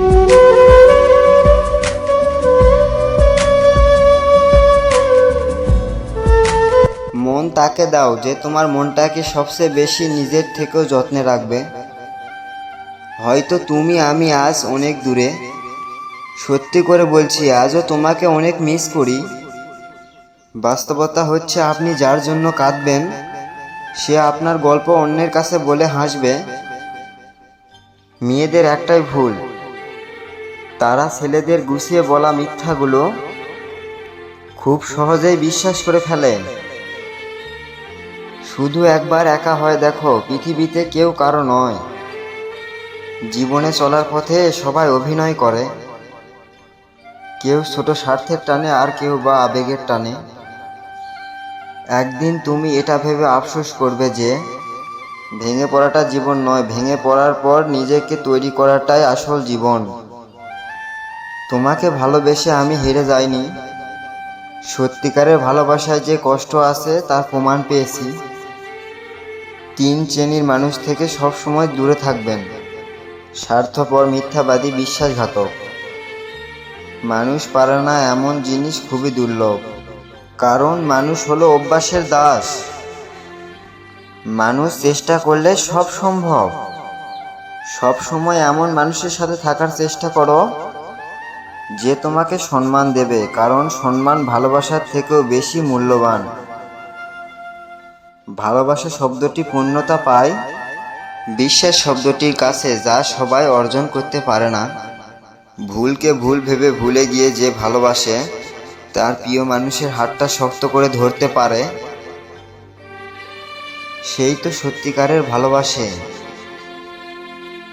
মন তাকে দাও যে তোমার মনটাকে সবচেয়ে বেশি নিজের থেকেও যত্নে রাখবে। হয়তো তুমি, আমি আজ অনেক দূরে। সত্যি করে বলছি, আজও তোমাকে অনেক মিস করি। বাস্তবতা হচ্ছে আপনি যার জন্য কাঁদবেন, সে আপনার গল্প অন্যের কাছে বলে হাসবে। মেয়েদের একটাই ভুল তারা ছেলেদের গুছিয়ে বলা মিথ্যাগুলো খুব সহজেই বিশ্বাস করে ফেলে। শুধু একবার একা হয় দেখো, পৃথিবীতে কেউ কারও নয়। জীবনে চলার পথে সবাই অভিনয় করে। কেউ ছোট স্বার্থের টানে আর কেউ বা আবেগের টানে। একদিন তুমি এটা ভেবে আফসোস করবে যে, ভেঙে পড়াটা জীবন নয়, ভেঙে পড়ার পর নিজেকে তৈরি করাটাই আসল জীবন। তোমাকে ভালোবেসে আমি হেরে যাইনি। সত্যিকারের ভালোবাসায় যে কষ্ট আছে, তার প্রমাণ পেয়েছি। তিন শ্রেণির মানুষ থেকে সব সময় দূরে থাকবেন। স্বার্থপর, মিথ্যাবাদী, বিশ্বাসঘাতক। মানুষ পারে না এমন জিনিস খুবই দুর্লভ। কারণ মানুষ হলো অভ্যাসের দাস। মানুষ চেষ্টা করলে সব সম্ভব। সব সময় এমন মানুষের সাথে থাকার চেষ্টা করো যে তোমাকে সম্মান দেবে, কারণ সম্মান ভালোবাসার থেকেও বেশি মূল্যবান। ভালোবাসা শব্দটি পূর্ণতা পায়, বিশ্বাস শব্দটির কাছে যা সবাই অর্জন করতে পারে না। ভুলকে ভুল ভেবে ভুলে গিয়ে যে ভালোবাসে, তার প্রিয় মানুষের হাতটা শক্ত করে ধরতে পারে। সেই তো সত্যিকারের ভালোবাসে।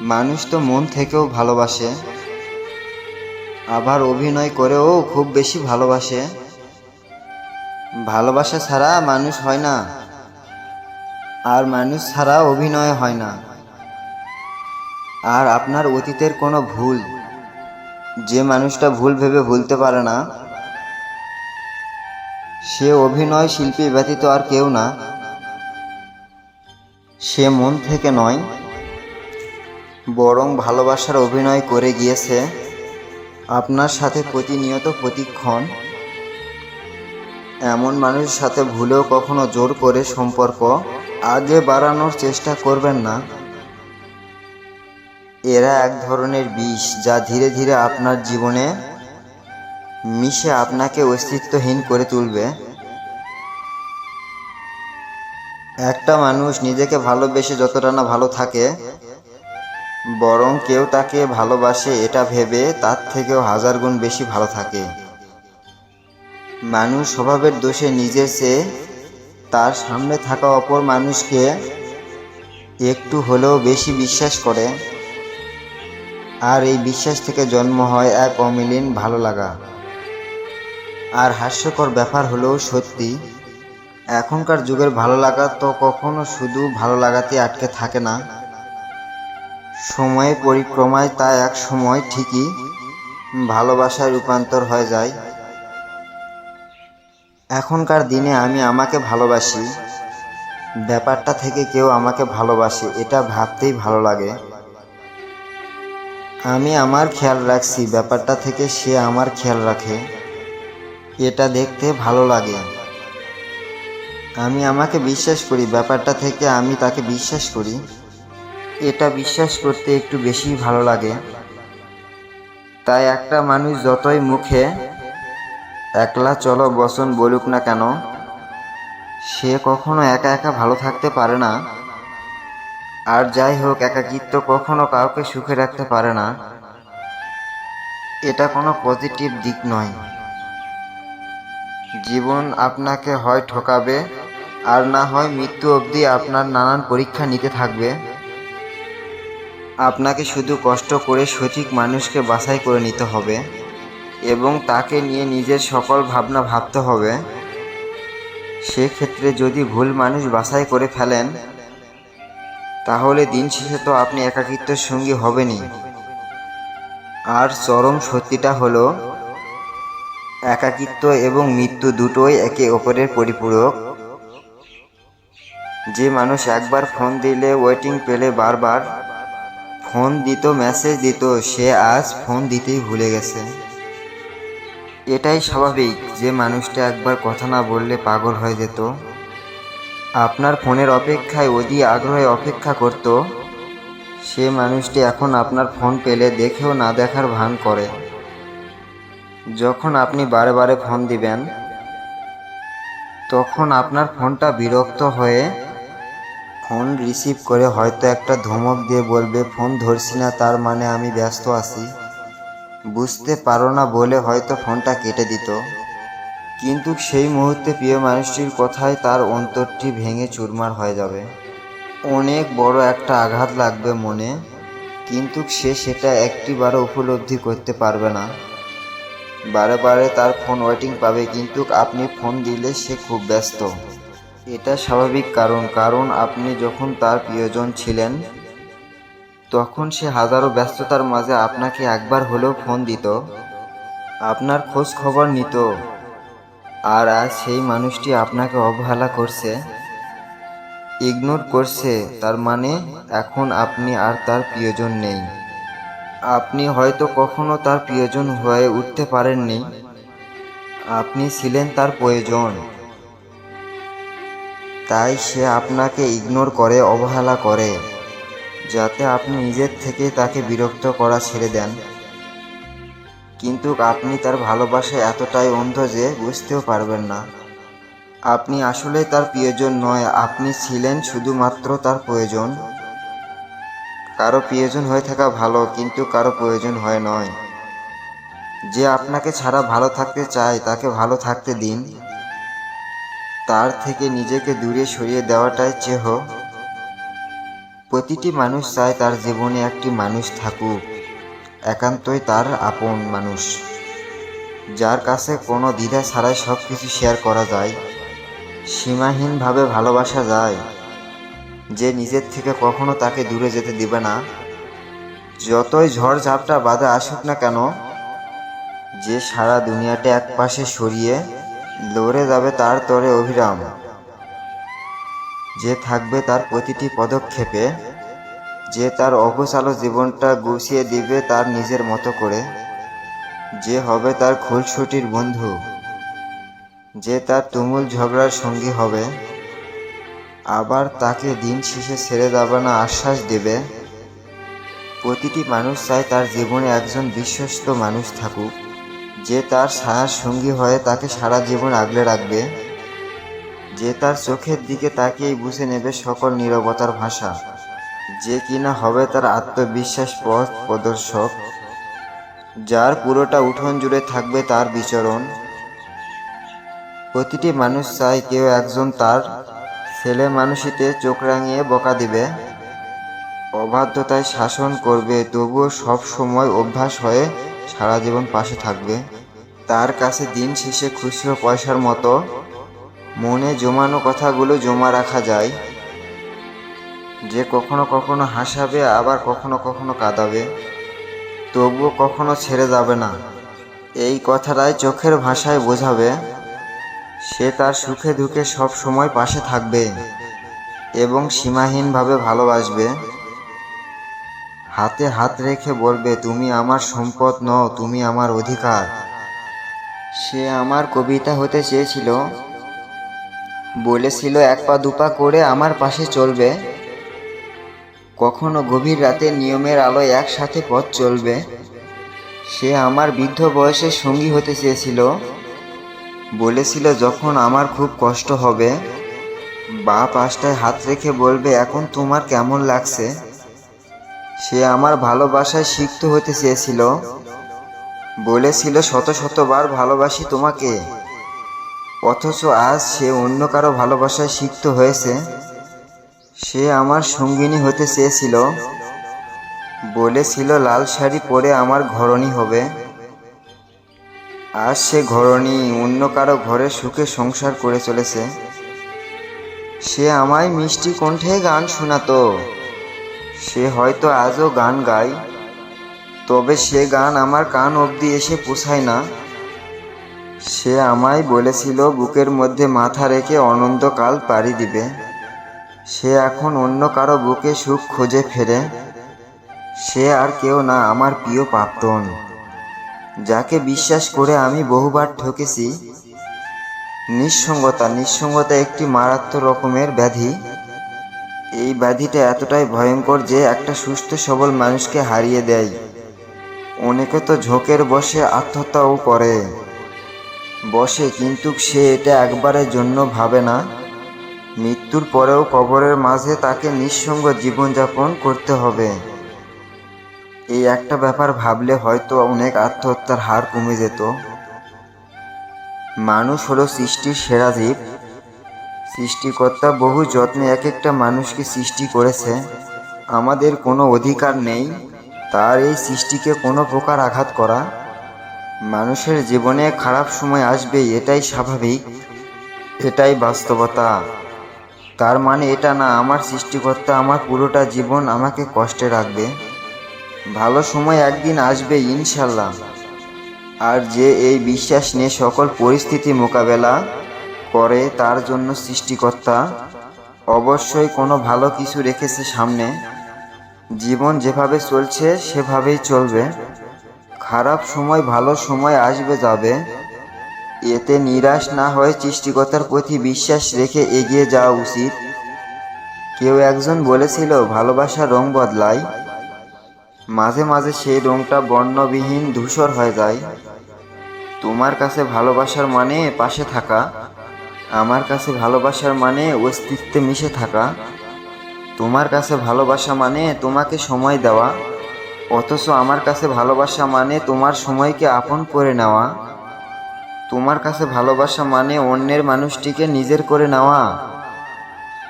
মানুষ তো মন থেকেও ভালোবাসে। আবার অভিনয় করেও খুব বেশি ভালোবাসে। ভালোবাসা ছাড়া মানুষ হয় না। আর মানুষ ছাড়া অভিনয় হয় না। আর আপনার অতীতের কোনো ভুল, যে মানুষটা ভুল ভেবে ভুলতে পারে না, সে অভিনয় শিল্পী ব্যতীত আর কেউ না। সে মন থেকে নয়, বরং ভালোবাসার অভিনয় করে গিয়েছে। আপনার সাথে প্রতিনিয়ত প্রতিক্ষণ এমন মানুষের সাথে ভুলেও কখনো জোর করে সম্পর্ক আগে বাড়ানোর চেষ্টা করবেন না। এরা এক ধরনের বিষ যা ধীরে ধীরে আপনার জীবনে মিশে আপনাকে অস্তিত্বহীন করে তুলবে। একটা মানুষ নিজেকে ভালোবেসে যতটা না ভালো থাকে বরং কেউ তাকে ভালোবাসে এটা ভেবে তার থেকেও হাজার গুণ বেশি ভালো থাকে। মানুষ স্বভাবের দোষে নিজের চেয়ে তার সামনে থাকা অপর মানুষকে একটু হলেও বেশি বিশ্বাস করে। আর এই বিশ্বাস থেকে জন্ম হয় এক অমিলিন ভালো লাগা। আর হাস্যকর ব্যাপার হলেও সত্যি, এখনকার যুগের ভালো লাগা তো কখনো শুধু ভালো লাগাতে আটকে থাকে না। সময়ের পরিক্রমায় তা এক সময় ঠিকই ভালোবাসায় রূপান্তর হয়ে যায়। এখনকার দিনে আমি আমাকে ভালোবাসি। ব্যাপারটা থেকে কেউ আমাকে ভালোবাসে, এটা ভাবতেই ভালো লাগে। আমি আমার খেয়াল রাখছি, ব্যাপারটা থেকে সে আমার খেয়াল রাখে। এটা দেখতে ভালো লাগে। আমি আমাকে বিশ্বাস করি, ব্যাপারটা থেকে আমি তাকে বিশ্বাস করি। এটা বিশ্বাস করতে একটু বেশি ভালো লাগে। তাই একটা মানুষ যতই মুখে একলা চলো বসন বলুক না কেন, সে কখনো একা একা ভালো থাকতে পারে না। আর যাই হোক, একাকিত্ব কখনো কাউকে সুখে রাখতে পারে না। এটা কোনো পজিটিভ দিক নয়। জীবন আপনাকে হয় ঠকাবে, আর না হয় মৃত্যু অবধি আপনার নানান পরীক্ষা নিতে থাকবে। আপনাকে শুধু কষ্ট করে সঠিক মানুষকে বাছাই করে নিতে হবে এবং তাকে নিয়ে নিজের সকল ভাবনা ভাবতে হবে। সেক্ষেত্রে যদি ভুল মানুষ বাছাই করে ফেলেন, তাহলে দিন শেষে তো আপনি একাকিত্বের সঙ্গী হবেনই। আর চরম সত্যিটা হলো, একাকিত্ব এবং মৃত্যু দুটোই একে অপরের পরিপূরক। যে মানুষ একবার ফোন দিলে ওয়েটিং পেলে বারবার ফোন দিত, মেসেজ দিত, সে আজ ফোন দিতেই ভুলে গেছে। এটাই স্বাভাবিক যে মানুষটা একবার কথা না বললে পাগল হয়ে যেত। আপনার ফোনের অপেক্ষায় অধি আগ্রহে অপেক্ষা করত। সে মানুষটি এখন আপনার ফোন পেলে দেখেও না দেখার ভান করে। যখন আপনি বারে বারে ফোন দিবেন, তখন আপনার ফোনটা বিরক্ত হয়ে ফোন রিসিভ করে হয়তো একটা ধমক দিয়ে বলবে, ফোন ধরছি না, তার মানে আমি ব্যস্ত আছি। বুঝতে পারো না বলে হয়তো ফোনটা কেটে দিত। কিন্তু সেই মুহূর্তে প্রিয় মানুষটির কথায় তার অন্তরটি ভেঙে চুরমার হয়ে যাবে। অনেক বড় একটা আঘাত লাগবে মনে, কিন্তু সে সেটা একটিবারও উপলব্ধি করতে পারবে না। বারে বারে তার ফোন ওয়েটিং পাবে, কিন্তু আপনি ফোন দিলে সে খুব ব্যস্ত। এটা স্বাভাবিক কারণ কারণ আপনি যখন তার প্রিয়জন ছিলেন, তখন সে হাজারো ব্যস্ততার মাঝে আপনাকে একবার হলেও ফোন দিত, আপনার খোঁজ খবর নিত, আর আজ সেই মানুষটি আপনাকে অবহেলা করছে, ইগনোর করছে, তার মানে এখন আপনি আর তার প্রিয়জন নেই। আপনি হয়তো কখনো তার প্রিয়জন হয়ে উঠতে পারেননি, আপনি ছিলেন তার প্রয়োজন। তাই সে আপনাকে ইগনোর করে, অবহেলা করে, যাতে আপনি নিজের থেকে তাকে বিরক্ত করা ছেড়ে দেন। কিন্তু আপনি তার ভালোবাসায় এতটাই অন্ধ যে বুঝতেও পারবেন না। আপনি আসলে তার প্রিয়জন নয়, আপনি ছিলেন শুধুমাত্র তার প্রয়োজন। কারও প্রিয়জন হয়ে থাকা ভালো, কিন্তু কারও প্রয়োজন হয় নয়। যে আপনাকে ছাড়া ভালো থাকতে চায়, তাকে ভালো থাকতে দিন। তার থেকে নিজেকে দূরে সরিয়ে দেওয়াটাই চেহ। প্রতিটি মানুষ চায় তার জীবনে একটি মানুষ থাকুক, একান্তই তার আপন মানুষ। যার কাছে কোনো দ্বিধা ছাড়াই সব কিছু শেয়ার করা যায়, সীমাহীনভাবে ভালোবাসা যায়। যে নিজের থেকে কখনো তাকে দূরে যেতে দিবে না। যতই ঝড় ঝাপটা বাধা আসুক না কেন, যে সারা দুনিয়াটা এক পাশে সরিয়ে লড়ে যাবে তার তরে অভিরাম। যে থাকবে তার প্রতিটি পদক্ষেপে, যে তার অগোছালো জীবনটা গুছিয়ে দিবে তার নিজের মতো করে, যে হবে তার খুলছুটির বন্ধু, যে তার তুমুল ঝগড়ার সঙ্গী হবে, আবার তাকে দিন শেষে ছেড়ে যাবে না আশ্বাস দেবে। প্রতিটি মানুষ চায় তার জীবনে একজন বিশ্বস্ত মানুষ থাকুক। যে তার ছায়ার সঙ্গী হয়ে তাকে সারা জীবন আগলে রাখবে, যে তার চোখের দিকে তাকিয়েই বুঝে নেবে সকল নীরবতার ভাষা, যে কিনা হবে তার আত্মবিশ্বাস পথ প্রদর্শক, যার পুরোটা উঠোন জুড়ে থাকবে তার বিচরণ। প্রতিটি মানুষ চায় কেউ একজন তার ছেলে মানুষিতে চোখ রাঙিয়ে বকা দিবে। অবাধ্যতায় শাসন করবে, তবুও সব সময় অভ্যাস হয়ে সারা জীবন পাশে থাকবে। তার কাছে দিন শেষে খুচরো পয়সার মতো মনে জমানো কথাগুলো জমা রাখা যায়। যে কখনো কখনো হাসাবে, আবার কখনো কখনো কাঁদাবে। তবুও কখনো ছেড়ে যাবে না। এই কথাটাই চোখের ভাষায় বোঝাবে, সে তার সুখে দুঃখে সব সময় পাশে থাকবে এবং সীমাহীনভাবে ভালোবাসবে। হাতে হাত রেখে বলবে, তুমি আমার সম্পদ নও, তুমি আমার অধিকার। সে আমার কবিতা হতে চেয়েছিল। বলেছিল, এক পা দুপা করে আমার পাশে চলবে। কখনো গভীর রাতে নিয়মের আলোয় একসাথে পথ চলবে। সে আমার বৃদ্ধ বয়সের সঙ্গী হতে চেয়েছিল। বলেছিল, যখন আমার খুব কষ্ট হবে, বা পাশটায় হাত রেখে বলবে, এখন তোমার কেমন লাগছে সে আমার ভালোবাসায় সিক্ত হতে চেয়েছিল। বলেছিল, শত শতবার ভালোবাসি তোমাকে। অথচ আজ সে অন্য কারও ভালোবাসায় সিক্ত হয়েছে। সে আমার সঙ্গিনী হতে চেয়েছিল। বলেছিল, লাল শাড়ি পরে আমার ঘরণী হবে। আজ সে ঘরণী অন্য কারও ঘরে সুখে সংসার করে চলেছে। সে আমায় মিষ্টি কণ্ঠে গান শোনাতো। সে হয়তো আজও গান গায়, তবে সে গান আমার কান অবধি এসে পোষায় না। সে আমায় বলেছিল, বুকের মধ্যে মাথা রেখে অনন্তকাল পাড়ি দিবে। সে এখন অন্য কারও বুকে সুখ খুঁজে ফেরে। সে আর কেউ না আমার প্রিয় প্রাক্তন যাকে বিশ্বাস করে আমি বহুবার ঠকেছি। নিঃসঙ্গতা নিঃসঙ্গতা একটি মারাত্মক রকমের ব্যাধি। এই ব্যাধিটা এতটাই ভয়ঙ্কর যে একটা সুস্থ সবল মানুষকে হারিয়ে দেয়। অনেকে তো ঝোঁকের বসে আত্মহত্যাও করে। বসে, কিন্তু সে এটা একবারের জন্য ভাবে না। মৃত্যুর পরেও কবরের মাঝে তাকে নিঃসঙ্গ জীবনযাপন করতে হবে। এই একটা ব্যাপার ভাবলে হয়তো অনেক আত্মহত্যার হার কমে যেত। মানুষ হলো সৃষ্টির সেরা জীব। সৃষ্টিকর্তা বহু যত্নে এক একটা মানুষকে সৃষ্টি করেছে। আমাদের কোনো অধিকার নেই। তার এই সৃষ্টিকে কোনো প্রকার আঘাত করা। মানুষের জীবনে খারাপ সময় আসবে, এটাই স্বাভাবিক। এটাই বাস্তবতা। তার মানে এটা না, আমার সৃষ্টিকর্তা আমার পুরোটা জীবন আমাকে কষ্টে রাখবে। ভালো সময় একদিন আসবে, ইনশাল্লাহ। আর যে এই বিশ্বাস নিয়ে সকল পরিস্থিতি মোকাবেলা করে তার জন্য সৃষ্টিকর্তা অবশ্যই কোনো ভালো কিছু রেখেছে সামনে। জীবন যেভাবে চলছে, সেভাবেই চলবে। খারাপ সময়, ভালো সময় আসবে, যাবে। এতে নিরাশ না হয়ে সৃষ্টিকর্তার প্রতি বিশ্বাস রেখে এগিয়ে যাওয়া উচিত। কেউ একজন বলেছিল, ভালোবাসার রং বদলায় মাঝে মাঝে সেই রংটা বর্ণবিহীন ধূসর হয়ে যায়। তোমার কাছে ভালোবাসার মানে পাশে থাকা। আমার কাছে ভালোবাসার মানে অস্তিত্বে মিশে থাকা। তোমার কাছে ভালোবাসা মানে তোমাকে সময় দেওয়া। অথচ আমার কাছে ভালোবাসা মানে তোমার সময়কে আপন করে নেওয়া। তোমার কাছে ভালোবাসা মানে অন্যের মানুষটিকে নিজের করে নেওয়া।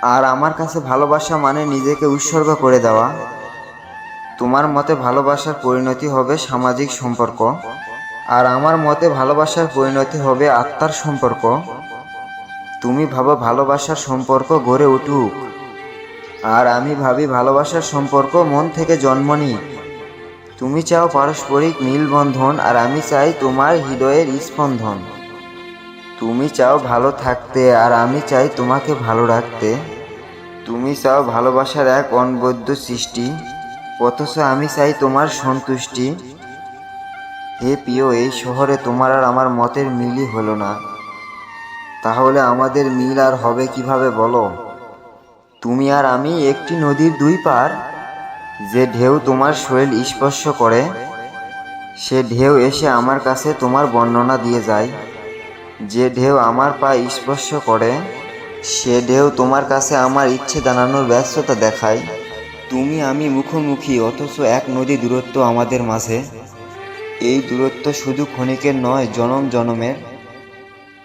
আর আমার কাছে ভালোবাসা মানে নিজেকে উৎসর্গ করে দেওয়া। তোমার মতে ভালোবাসার পরিণতি হবে সামাজিক সম্পর্ক। আর আমার মতে ভালোবাসার পরিণতি হবে আত্মার সম্পর্ক। তুমি ভাবো ভালোবাসার সম্পর্ক গড়ে উঠুক। আর আমি ভাবি ভালোবাসার সম্পর্ক মন থেকে জন্ম নিক। তুমি চাও পারস্পরিক মিলবন্ধন আর আমি চাই তোমার হৃদয়ের স্পন্দন। তুমি চাও ভালো থাকতে, আর আমি চাই তোমাকে ভালো রাখতে। তুমি চাও ভালোবাসার এক অনবদ্য সৃষ্টি, অথচ আমি চাই তোমার সন্তুষ্টি। হে প্রিয়, এই শহরে তোমার আর আমার মতের মিলই হলো না। তাহলে আমাদের মিল আর হবে কীভাবে বলো? তুমি আর আমি একটি নদীর দুই পার যে ঢেউ তোমার শরীর স্পর্শ করে, সে ঢেউ এসে আমার কাছে তোমার বর্ণনা দিয়ে যায়। যে ঢেউ আমার পা স্পর্শ করে, সে ঢেউ তোমার কাছে আমার ইচ্ছে জানানোর ব্যস্ততা দেখায়। তুমি আমি মুখোমুখি, অথচ এক নদী দূরত্ব আমাদের মাঝে। এই দূরত্ব শুধু ক্ষণিকের নয়, জনম জনমের।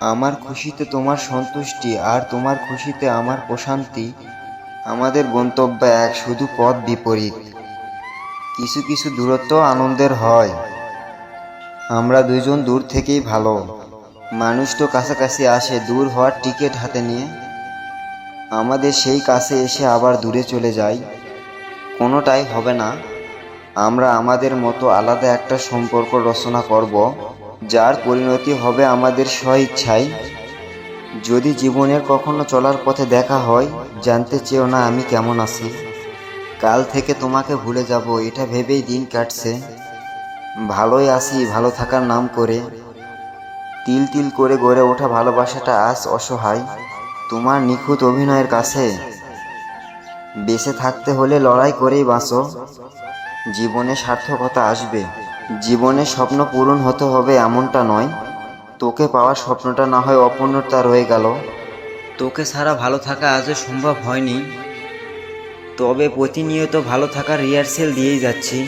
আমার খুশিতে তোমার সন্তুষ্টি আর তোমার খুশিতে আমার প্রশান্তি, আমাদের গন্তব্য এক শুধু পথ বিপরীত। কিছু কিছু দূরত্ব আনন্দের হয়। আমরা দুজন দূর থেকেই ভালো। মানুষ তো কাছাকাছি আসে, দূর হওয়ার টিকিট হাতে নিয়ে। আমাদের সেই কাছে এসে আবার দূরে চলে যায় কোনোটাই হবে না। আমরা আমাদের মতো আলাদা একটা সম্পর্ক রচনা করব। যার পরিণতি হবে আমাদের স্বইচ্ছায়। যদি জীবনের কখনো চলার পথে দেখা হয়, জানতে চেও না আমি কেমন আছি। কাল থেকে তোমাকে ভুলে যাব, এটা ভেবেই দিন কাটছে। ভালোই আছি, ভালো থাকার নাম করে। তিল তিল করে গড়ে ওঠা ভালোবাসাটা আজ অসহায়। তোমার নিখুঁত অভিনয়ের কাছে। বেঁচে থাকতে হলে লড়াই করেই বাঁচো। জীবনে সার্থকতা আসবে। জীবনে স্বপ্ন পূরণ হতে হবে এমনটা নয়। তোকে পাওয়ার স্বপ্নটা না হয় অপূর্ণতা রয়ে গেল। তোকে ছাড়া ভালো থাকা আজও সম্ভব হয়নি। তবে প্রতিনিয়ত ভালো থাকার রিহার্সেল দিয়েই যাচ্ছি।